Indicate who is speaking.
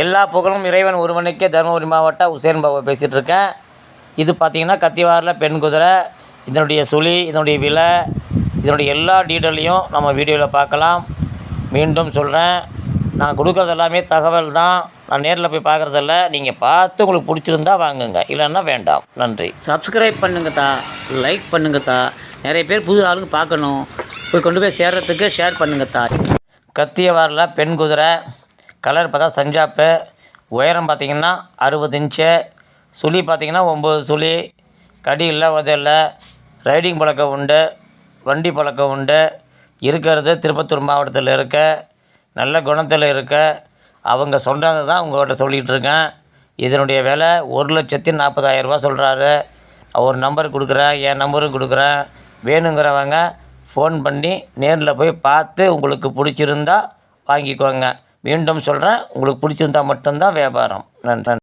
Speaker 1: எல்லா புகழும் இறைவன் ஒருவனுக்கே தருமபுரி மாவட்டம் உசேன் பாபு பேசிகிட்டு இருக்கேன் இது பார்த்தீங்கன்னா கத்திவாரில் பெண் குதிரை இதனுடைய சுழி இதனுடைய விலை இதனுடைய எல்லா டீட்டெயிலையும் நம்ம வீடியோவில் பார்க்கலாம். மீண்டும் சொல்கிறேன் நான் கொடுக்குறது எல்லாமே தகவல் தான். நான் நேரில் போய் பார்க்குறதில்ல. நீங்கள் பார்த்து உங்களுக்கு பிடிச்சிருந்தா வாங்குங்க. இல்லைன்னா வேண்டாம். நன்றி. சப்ஸ்கிரைப் பண்ணுங்க தா. லைக் பண்ணுங்க நிறைய பேர் புது ஆளுங்க பார்க்கணும். போய் கொண்டு போய் சேர்றதுக்கு ஷேர் பண்ணுங்க தா. கத்தியவாரில் பெண் குதிரை கலர் பார்த்தா சஞ்சாப்பு உயரம் பார்த்தீங்கன்னா அறுபது இன்ச்சு சுழி பார்த்திங்கன்னா ஒம்பது சுழி கடி இல்லை உதை இல்லை ரைடிங் பழக்கம் உண்டு வண்டி பழக்கம் உண்டு. இருக்கிறது திருப்பத்தூர் மாவட்டத்தில் இருக்க நல்ல குணத்தில் இருக்க அவங்க சொல்கிறத தான் உங்கள்கிட்ட சொல்லிகிட்டு இருக்கேன். இதனுடைய விலை ஒரு லட்சத்தி நாற்பதாயிரரூபா சொல்கிறாரு ஒரு நம்பர் கொடுக்குறேன் என் நம்பரும் கொடுக்குறேன். வேணுங்கிறவங்க ஃபோன் பண்ணி நேரில் போய் பார்த்து உங்களுக்கு பிடிச்சிருந்தா வாங்கிக்கோங்க. மீண்டும் சொல்கிறேன் உங்களுக்கு பிடிச்சிருந்தா மட்டும்தான் வியாபாரம். நன்றி.